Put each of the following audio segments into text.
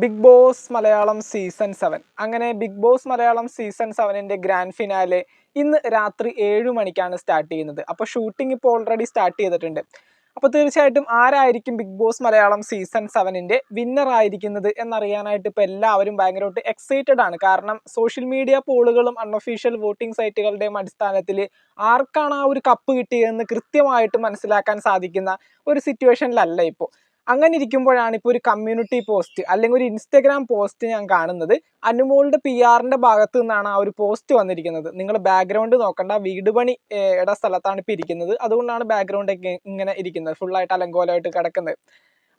Bigg Boss Malayalam season seven. അങ്ങനെ big Boss Malayalam season സെവനിന്റെ grand finale ഇന്ന് രാത്രി ഏഴ് മണിക്കാണ് സ്റ്റാർട്ട് ചെയ്യുന്നത്. അപ്പോൾ ഷൂട്ടിംഗ് ഇപ്പോൾ ഓൾറെഡി സ്റ്റാർട്ട് ചെയ്തിട്ടുണ്ട്. അപ്പോൾ തീർച്ചയായിട്ടും ആരായിരിക്കും ബിഗ് ബോസ് മലയാളം സീസൺ സെവനിന്റെ വിന്നർ ആയിരിക്കുന്നത് എന്നറിയാനായിട്ട് ഇപ്പോൾ എല്ലാവരും ഭയങ്കരമായിട്ട് എക്സൈറ്റഡ് ആണ്. കാരണം സോഷ്യൽ മീഡിയ പോളുകളും അൺഒഫീഷ്യൽ വോട്ടിംഗ് സൈറ്റുകളുടെയും അടിസ്ഥാനത്തിൽ ആർക്കാണ് ആ ഒരു കപ്പ് കിട്ടിയതെന്ന് കൃത്യമായിട്ട് മനസ്സിലാക്കാൻ സാധിക്കുന്ന ഒരു സിറ്റുവേഷനിലല്ല ഇപ്പോൾ അങ്ങനെ ഇരിക്കുമ്പോഴാണ് ഇപ്പോൾ ഒരു കമ്മ്യൂണിറ്റി പോസ്റ്റ് അല്ലെങ്കിൽ ഒരു ഇൻസ്റ്റഗ്രാം പോസ്റ്റ് ഞാൻ കാണുന്നത്. അനുമോളുടെ പി ആറിന്റെ ഭാഗത്തു നിന്നാണ് ആ ഒരു പോസ്റ്റ് വന്നിരിക്കുന്നത്. നിങ്ങൾ ബാക്ക്ഗ്രൗണ്ട് നോക്കണ്ട. വീട് പണി ഏർ, സ്ഥലത്താണ് ഇപ്പോൾ ഇരിക്കുന്നത്. അതുകൊണ്ടാണ് ബാക്ക്ഗ്രൗണ്ട് ഇങ്ങനെ ഇരിക്കുന്നത്. ഫുള്ളായിട്ട് അലങ്കോലമായിട്ട് കിടക്കുന്നത്.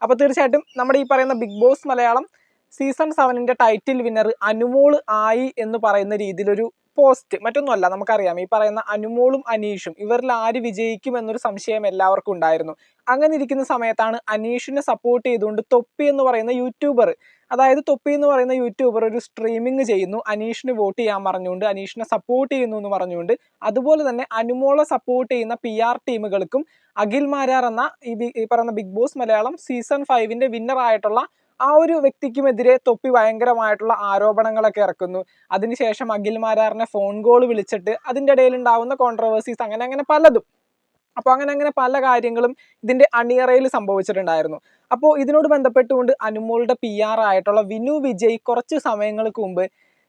അപ്പോൾ തീർച്ചയായിട്ടും നമ്മുടെ ഈ പറയുന്ന ബിഗ് ബോസ് മലയാളം സീസൺ സെവനിന്റെ ടൈറ്റിൽ വിന്നർ അനുമോൾ ആയി എന്ന് പറയുന്ന രീതിയിലൊരു പോസ്റ്റ് മറ്റൊന്നുമല്ല നമുക്കറിയാം. ഈ പറയുന്ന അനുമോളും അനീഷും ഇവരിൽ ആര് വിജയിക്കും എന്നൊരു സംശയം എല്ലാവർക്കും ഉണ്ടായിരുന്നു. അങ്ങനെ ഇരിക്കുന്ന സമയത്താണ് അനീഷിനെ സപ്പോർട്ട് ചെയ്തുകൊണ്ട് തൊപ്പി എന്ന് പറയുന്ന യൂട്യൂബർ അതായത് തൊപ്പി എന്ന് പറയുന്ന യൂട്യൂബർ ഒരു സ്ട്രീമിംഗ് ചെയ്യുന്നു. അനീഷിന് വോട്ട് ചെയ്യാൻ പറഞ്ഞുകൊണ്ട് അനീഷിനെ സപ്പോർട്ട് ചെയ്യുന്നു എന്ന് പറഞ്ഞുകൊണ്ട്. അതുപോലെ തന്നെ അനുമോളെ സപ്പോർട്ട് ചെയ്യുന്ന പി ആർ ടീമുകൾക്കും അഖിൽ മാരാർ എന്ന ഈ പറയുന്ന ബിഗ് ബോസ് മലയാളം സീസൺ ഫൈവിന്റെ വിന്നർ ആയിട്ടുള്ള ആ ഒരു വ്യക്തിക്കുമെതിരെ തൊപ്പി ഭയങ്കരമായിട്ടുള്ള ആരോപണങ്ങളൊക്കെ ഇറക്കുന്നു. അതിനുശേഷം അഖിൽ മാരാറിനെ ഫോൺ കോൾ വിളിച്ചിട്ട് അതിന്റെ ഇടയിൽ ഉണ്ടാവുന്ന കോൺട്രവേഴ്സീസ് അങ്ങനെ അങ്ങനെ പലതും. അപ്പോൾ അങ്ങനെ അങ്ങനെ പല കാര്യങ്ങളും ഇതിന്റെ അണിയറയിൽ സംഭവിച്ചിട്ടുണ്ടായിരുന്നു. അപ്പോൾ ഇതിനോട് ബന്ധപ്പെട്ടുകൊണ്ട് അനുമോളുടെ പി ആർ ആയിട്ടുള്ള വിനു വിജയ് കുറച്ച് സമയങ്ങൾക്ക് മുമ്പ്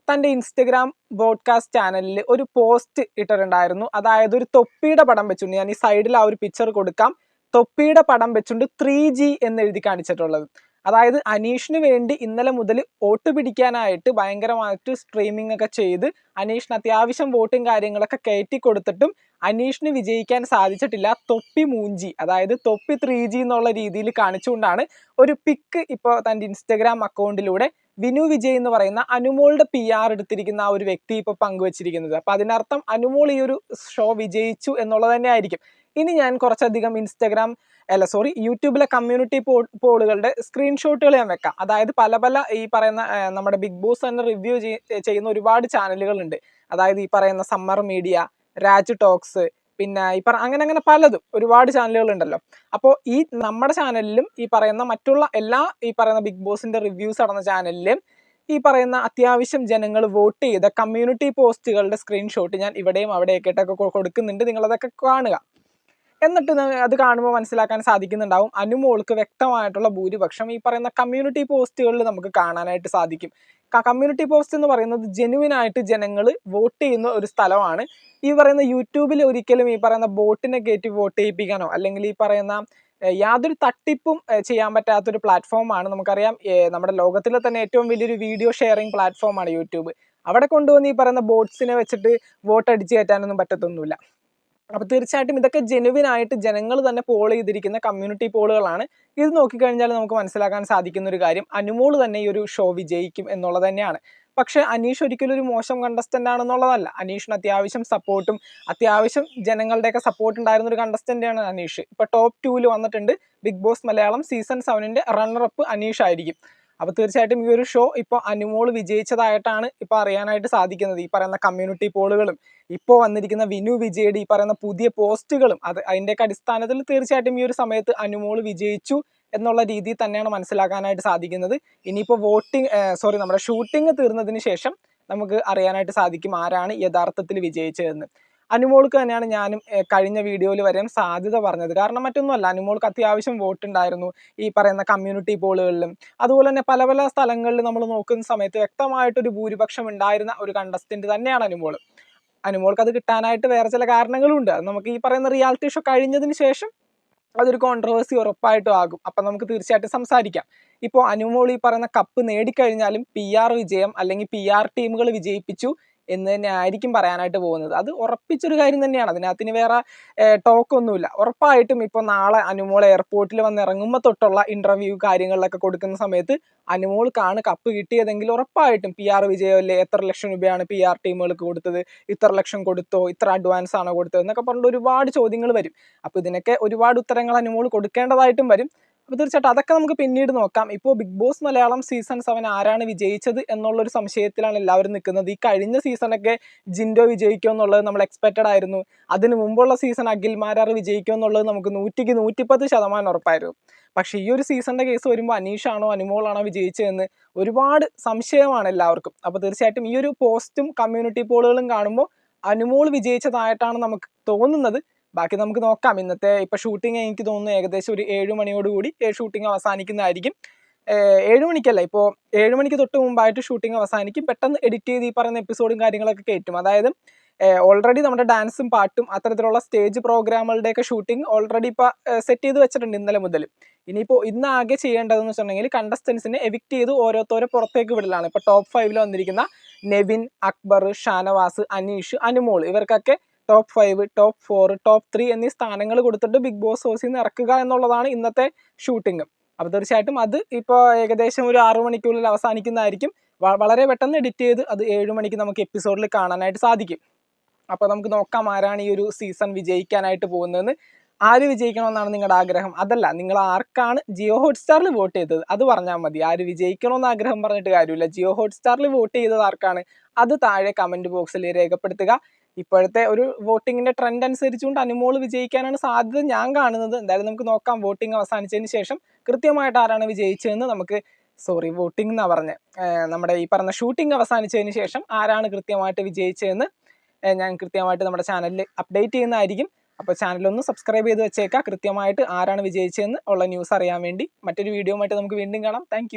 തന്റെ ഇൻസ്റ്റഗ്രാം ബ്രോഡ്കാസ്റ്റ് ചാനലിൽ ഒരു പോസ്റ്റ് ഇട്ടിട്ടുണ്ടായിരുന്നു. അതായത് ഒരു തൊപ്പിയുടെ പടം വെച്ചുകൊണ്ട് ഞാൻ ഈ സൈഡിൽ ആ ഒരു പിക്ചർ കൊടുക്കാം. തൊപ്പിയുടെ പടം വെച്ചുകൊണ്ട് ത്രീ ജി എന്ന് എഴുതി കാണിച്ചിട്ടുള്ളത്. അതായത് അനീഷിന് വേണ്ടി ഇന്നലെ മുതൽ വോട്ട് പിടിക്കാനായിട്ട് ഭയങ്കരമായിട്ട് സ്ട്രീമിംഗ് ഒക്കെ ചെയ്ത് അനീഷിന് അത്യാവശ്യം വോട്ടും കാര്യങ്ങളൊക്കെ കയറ്റി കൊടുത്തിട്ടും അനീഷിന് വിജയിക്കാൻ സാധിച്ചിട്ടില്ല. തൊപ്പി മൂഞ്ചി അതായത് തൊപ്പി ത്രീ ജി എന്നുള്ള രീതിയിൽ കാണിച്ചുകൊണ്ടാണ് ഒരു പിക്ക് ഇപ്പോൾ തന്റെ ഇൻസ്റ്റഗ്രാം അക്കൗണ്ടിലൂടെ വിനു വിജയ് എന്ന് പറയുന്ന അനുമോളുടെ പി ആർ എടുത്തിരിക്കുന്ന ആ ഒരു വ്യക്തി ഇപ്പോൾ പങ്കുവച്ചിരിക്കുന്നത്. അപ്പം അതിനർത്ഥം അനുമോൾ ഈ ഒരു ഷോ വിജയിച്ചു എന്നുള്ളത് തന്നെ ആയിരിക്കും ഇനി ഞാൻ കുറച്ചധികം ഇൻസ്റ്റഗ്രാം അല്ല സോറി യൂട്യൂബിലെ കമ്മ്യൂണിറ്റി പോളുകളുടെ സ്ക്രീൻഷോട്ടുകൾ ഞാൻ വെക്കാം. അതായത് പല പല ഈ പറയുന്ന നമ്മുടെ ബിഗ് ബോസ് തന്നെ റിവ്യൂ ചെയ്യുന്ന ഒരുപാട് ചാനലുകളുണ്ട് അതായത് ഈ പറയുന്ന സമ്മർ മീഡിയ രാജ് ടോക്സ് പിന്നെ ഈ പറ അങ്ങനെ അങ്ങനെ പലതും ഒരുപാട് ചാനലുകൾ ഉണ്ടല്ലോ. അപ്പോൾ ഈ നമ്മുടെ ചാനലിലും ഈ പറയുന്ന മറ്റുള്ള എല്ലാ ഈ പറയുന്ന ബിഗ് ബോസിന്റെ റിവ്യൂസ് നടന്ന ചാനലിലും ഈ പറയുന്ന അത്യാവശ്യം ജനങ്ങൾ വോട്ട് ചെയ്ത കമ്മ്യൂണിറ്റി പോസ്റ്റുകളുടെ സ്ക്രീൻഷോട്ട് ഞാൻ ഇവിടെയും അവിടെയൊക്കെ കൊടുക്കുന്നുണ്ട്. നിങ്ങളതൊക്കെ കാണുക. എന്നിട്ട് അത് കാണുമ്പോൾ മനസ്സിലാക്കാൻ സാധിക്കുന്നുണ്ടാവും. അനുമോൾക്ക് വ്യക്തമായിട്ടുള്ള ഭൂരിപക്ഷം ഈ പറയുന്ന കമ്മ്യൂണിറ്റി പോസ്റ്റുകളിൽ നമുക്ക് കാണാനായിട്ട് സാധിക്കും. കമ്മ്യൂണിറ്റി പോസ്റ്റ് എന്ന് പറയുന്നത് ജെനുവിൻ ആയിട്ട് ജനങ്ങൾ വോട്ട് ചെയ്യുന്ന ഒരു സ്ഥലമാണ്. ഈ പറയുന്ന യൂട്യൂബിൽ ഒരിക്കലും ഈ പറയുന്ന ബോട്ടിനെ കയറ്റി വോട്ട് ചെയ്യിപ്പിക്കാനോ അല്ലെങ്കിൽ ഈ പറയുന്ന യാതൊരു തട്ടിപ്പും ചെയ്യാൻ പറ്റാത്തൊരു പ്ലാറ്റ്ഫോമാണ് നമുക്കറിയാം. നമ്മുടെ ലോകത്തിലെ തന്നെ ഏറ്റവും വലിയൊരു വീഡിയോ ഷെയറിംഗ് പ്ലാറ്റ്ഫോമാണ് യൂട്യൂബ്. അവിടെ കൊണ്ടുവന്ന് ഈ പറയുന്ന ബോട്ട്സിനെ വെച്ചിട്ട് വോട്ട് അടിച്ചു കയറ്റാനൊന്നും പറ്റത്തൊന്നുമില്ല. അപ്പോൾ തീർച്ചയായിട്ടും ഇതൊക്കെ ജെനുവിൻ ആയിട്ട് ജനങ്ങൾ തന്നെ പോൾ ചെയ്തിരിക്കുന്ന കമ്മ്യൂണിറ്റി പോളുകളാണ് ഇത് നോക്കിക്കഴിഞ്ഞാൽ നമുക്ക് മനസ്സിലാക്കാൻ സാധിക്കുന്ന ഒരു കാര്യം അനുമോൾ തന്നെ ഈ ഒരു ഷോ വിജയിക്കും എന്നുള്ളത് തന്നെയാണ്. പക്ഷെ അനീഷ് ഒരിക്കലും ഒരു മോശം കണ്ടസ്റ്റന്റ് ആണെന്നുള്ളതല്ല. അനീഷിന് അത്യാവശ്യം സപ്പോർട്ടും അത്യാവശ്യം ജനങ്ങളുടെയൊക്കെ സപ്പോർട്ട് ഉണ്ടായിരുന്ന ഒരു കണ്ടസ്റ്റന്റ് ആണ് അനീഷ്. ഇപ്പൊ ടോപ്പ് ടൂവിൽ വന്നിട്ടുണ്ട് ബിഗ് ബോസ് മലയാളം സീസൺ സെവനിന്റെ റണ്ണറപ്പ് അനീഷ് ആയിരിക്കും. അപ്പൊ തീർച്ചയായിട്ടും ഈ ഒരു ഷോ ഇപ്പോൾ അനുമോൾ വിജയിച്ചതായിട്ടാണ് ഇപ്പൊ അറിയാനായിട്ട് സാധിക്കുന്നത്. ഈ പറയുന്ന കമ്മ്യൂണിറ്റി പോളുകളും ഇപ്പോൾ വന്നിരിക്കുന്ന വിനു വിജയുടെ ഈ പറയുന്ന പുതിയ പോസ്റ്റുകളും അത് അതിന്റെയൊക്കെ അടിസ്ഥാനത്തിൽ തീർച്ചയായിട്ടും ഈ ഒരു സമയത്ത് അനുമോൾ വിജയിച്ചു എന്നുള്ള രീതിയിൽ തന്നെയാണ് മനസ്സിലാക്കാനായിട്ട് സാധിക്കുന്നത്. ഇനിയിപ്പോൾ വോട്ടിംഗ് സോറി നമ്മുടെ ഷൂട്ടിംഗ് തീർന്നതിന് ശേഷം നമുക്ക് അറിയാനായിട്ട് സാധിക്കും ആരാണ് യഥാർത്ഥത്തിൽ വിജയിച്ചതെന്ന്. അനുമോൾക്ക് തന്നെയാണ് ഞാനും കഴിഞ്ഞ വീഡിയോയിൽ വരെയും സാധ്യത പറഞ്ഞത്. കാരണം മറ്റൊന്നുമല്ല അനുമോൾക്ക് അത്യാവശ്യം വോട്ട് ഉണ്ടായിരുന്നു ഈ പറയുന്ന കമ്മ്യൂണിറ്റി പോളുകളിലും അതുപോലെ തന്നെ പല പല സ്ഥലങ്ങളിൽ നമ്മൾ നോക്കുന്ന സമയത്ത് വ്യക്തമായിട്ടൊരു ഭൂരിപക്ഷം ഉണ്ടായിരുന്ന ഒരു കണ്ടസ്റ്റന്റ് തന്നെയാണ് അനുമോൾ അനുമോൾക്ക് അത് കിട്ടാനായിട്ട് വേറെ ചില കാരണങ്ങളുണ്ട്. അത് നമുക്ക് ഈ പറയുന്ന റിയാലിറ്റി ഷോ കഴിഞ്ഞതിന് ശേഷം അതൊരു കോൺട്രവേഴ്സി ഉറപ്പായിട്ടും ആകും. അപ്പം നമുക്ക് തീർച്ചയായിട്ടും സംസാരിക്കാം. ഇപ്പോൾ അനുമോൾ ഈ പറയുന്ന കപ്പ് നേടിക്കഴിഞ്ഞാലും പി ആർ വിജയം അല്ലെങ്കിൽ പി ആർ ടീമുകൾ വിജയിപ്പിച്ചു. എന്ന് തന്നെ ആയിരിക്കും പറയാനായിട്ട് പോകുന്നത്. അത് ഉറപ്പിച്ചൊരു കാര്യം തന്നെയാണ്. അതിനകത്തിന് വേറെ ടോക്ക് ഒന്നുമില്ല ഉറപ്പായിട്ടും ഇപ്പോൾ നാളെ അനുമോൾ എയർപോർട്ടിൽ വന്ന് ഇറങ്ങുമ്പോൾ തൊട്ടുള്ള ഇന്റർവ്യൂ കാര്യങ്ങളിലൊക്കെ കൊടുക്കുന്ന സമയത്ത് അനുമോൾക്കാണ് കപ്പ് കിട്ടിയതെങ്കിൽ ഉറപ്പായിട്ടും പി ആർ വിജയമല്ലേ എത്ര ലക്ഷം രൂപയാണ് പി ആർ ടീമുകൾക്ക് കൊടുത്തത്? ഇത്ര ലക്ഷം കൊടുത്തോ? ഇത്ര അഡ്വാൻസ് ആണോ കൊടുത്തത്? എന്നൊക്കെ പറഞ്ഞിട്ട് ഒരുപാട് ചോദ്യങ്ങൾ വരും. അപ്പോൾ ഇതിനൊക്കെ ഒരുപാട് ഉത്തരങ്ങൾ അനുമോൾ കൊടുക്കേണ്ടതായിട്ടും വരും. അപ്പോൾ തീർച്ചയായിട്ടും അതൊക്കെ നമുക്ക് പിന്നീട് നോക്കാം. ഇപ്പോൾ Bigg Boss Malayalam season seven ആരാണ് വിജയിച്ചത് എന്നുള്ളൊരു സംശയത്തിലാണ് എല്ലാവരും നിൽക്കുന്നത്. ഈ കഴിഞ്ഞ സീസണൊക്കെ ജിൻഡോ വിജയിക്കും എന്നുള്ളത് നമ്മൾ എക്സ്പെക്റ്റഡ് ആയിരുന്നു. അതിന് മുമ്പുള്ള സീസൺ അഖിൽ മാരാർ വിജയിക്കും എന്നുള്ളത് നമുക്ക് നൂറ്റിക്ക് നൂറ്റിപ്പത്ത് ശതമാനം ഉറപ്പായിരുന്നു. പക്ഷേ ഈ ഒരു സീസണിന്റെ കേസ് വരുമ്പോൾ അനീഷാണോ അനുമോളാണോ വിജയിച്ചതെന്ന് ഒരുപാട് സംശയമാണ് എല്ലാവർക്കും. അപ്പോൾ തീർച്ചയായിട്ടും ഈ ഒരു പോസ്റ്റും കമ്മ്യൂണിറ്റി പോളുകളും കാണുമ്പോൾ അനുമോൾ വിജയിച്ചതായിട്ടാണ് നമുക്ക് തോന്നുന്നത്. ബാക്കി നമുക്ക് നോക്കാം. ഇന്നത്തെ ഇപ്പോൾ ഷൂട്ടിംഗ് എനിക്ക് തോന്നുന്നു ഏകദേശം ഒരു ഏഴ് മണിയോടുകൂടി ഷൂട്ടിംഗ് അവസാനിക്കുന്നതായിരിക്കും. ഏഴ് മണിക്കല്ല ഇപ്പോൾ ഏഴ് മണിക്ക് തൊട്ട് മുമ്പായിട്ട് ഷൂട്ടിംഗ് അവസാനിക്കും. പെട്ടെന്ന് എഡിറ്റ് ചെയ്ത് ഈ പറയുന്ന എപ്പിസോഡും കാര്യങ്ങളൊക്കെ കയറ്റും അതായത് ഓൾറെഡി നമ്മുടെ ഡാൻസും പാട്ടും അത്തരത്തിലുള്ള സ്റ്റേജ് പ്രോഗ്രാമുകളുടെയൊക്കെ ഷൂട്ടിംഗ് ഓൾറെഡി ഇപ്പോൾ സെറ്റ് ചെയ്ത് വെച്ചിട്ടുണ്ട് ഇന്നലെ മുതൽ. ഇനിയിപ്പോൾ ഇന്ന് ആകെ ചെയ്യേണ്ടതെന്ന് വെച്ചിട്ടുണ്ടെങ്കിൽ കണ്ടസ്റ്റൻസിനെ എവിക്റ്റ് ചെയ്ത് ഓരോരുത്തരെ പുറത്തേക്ക് വിടലാണ്. ഇപ്പോൾ ടോപ്പ് ഫൈവിൽ വന്നിരിക്കുന്ന നെവിൻ അക്ബർ ഷാനവാസ് അനീഷ് അനുമോൾ. ഇവർക്കൊക്കെ top five top four top three എന്നീ സ്ഥാനങ്ങൾ കൊടുത്തിട്ട് ബിഗ് ബോസ് ഹൗസിൽ നിന്ന് ഇറക്കുക എന്നുള്ളതാണ് ഇന്നത്തെ ഷൂട്ടിംഗ് അപ്പോൾ തീർച്ചയായിട്ടും അത് ഇപ്പോൾ ഏകദേശം ഒരു ആറു മണിക്കുള്ളിൽ അവസാനിക്കുന്നതായിരിക്കും. വളരെ പെട്ടെന്ന് എഡിറ്റ് ചെയ്ത് അത് ഏഴ് മണിക്ക് നമുക്ക് എപ്പിസോഡിൽ കാണാനായിട്ട് സാധിക്കും. അപ്പോൾ നമുക്ക് നോക്കാം ആരാണ് ഈ ഒരു സീസൺ വിജയിക്കാനായിട്ട് പോകുന്നതെന്ന്. ആര് വിജയിക്കണമെന്നാണ് നിങ്ങളുടെ ആഗ്രഹം? അതല്ല നിങ്ങൾ ആർക്കാണ് ജിയോ ഹോട്ട്സ്റ്റാറിൽ വോട്ട് ചെയ്തത്? അത് പറഞ്ഞാൽ മതി. ആര് വിജയിക്കണമെന്ന് ആഗ്രഹം പറഞ്ഞിട്ട് കാര്യമില്ല. ജിയോ ഹോട്ട്സ്റ്റാറിൽ വോട്ട് ചെയ്തത് ആർക്കാണ്? അത് താഴെ കമന്റ് ബോക്സിൽ രേഖപ്പെടുത്തുക. ഇപ്പോഴത്തെ ഒരു വോട്ടിങ്ങിന്റെ ട്രെൻഡ് അനുസരിച്ചുകൊണ്ട് അനുമോൾ വിജയിക്കാനാണ് സാധ്യത ഞാൻ കാണുന്നത്. എന്തായാലും നമുക്ക് നോക്കാം. വോട്ടിംഗ് അവസാനിച്ചതിന് ശേഷം കൃത്യമായിട്ട് ആരാണ് വിജയിച്ചതെന്ന് നമുക്ക് സോറി വോട്ടിംഗ് എന്നാ പറഞ്ഞത് നമ്മുടെ ഈ പറഞ്ഞ ഷൂട്ടിംഗ് അവസാനിച്ചതിന് ശേഷം ആരാണ് കൃത്യമായിട്ട് വിജയിച്ചതെന്ന് ഞാൻ കൃത്യമായിട്ട് നമ്മുടെ ചാനലിൽ അപ്ഡേറ്റ് ചെയ്യുന്നതായിരിക്കും. അപ്പോൾ ചാനലൊന്ന് സബ്സ്ക്രൈബ് ചെയ്ത് വെച്ചേക്കാം. കൃത്യമായിട്ട് ആരാണ് വിജയിച്ചതെന്ന് ഉള്ള ന്യൂസ് അറിയാൻ വേണ്ടി. മറ്റൊരു വീഡിയോ നമുക്ക് വീണ്ടും കാണാം. താങ്ക്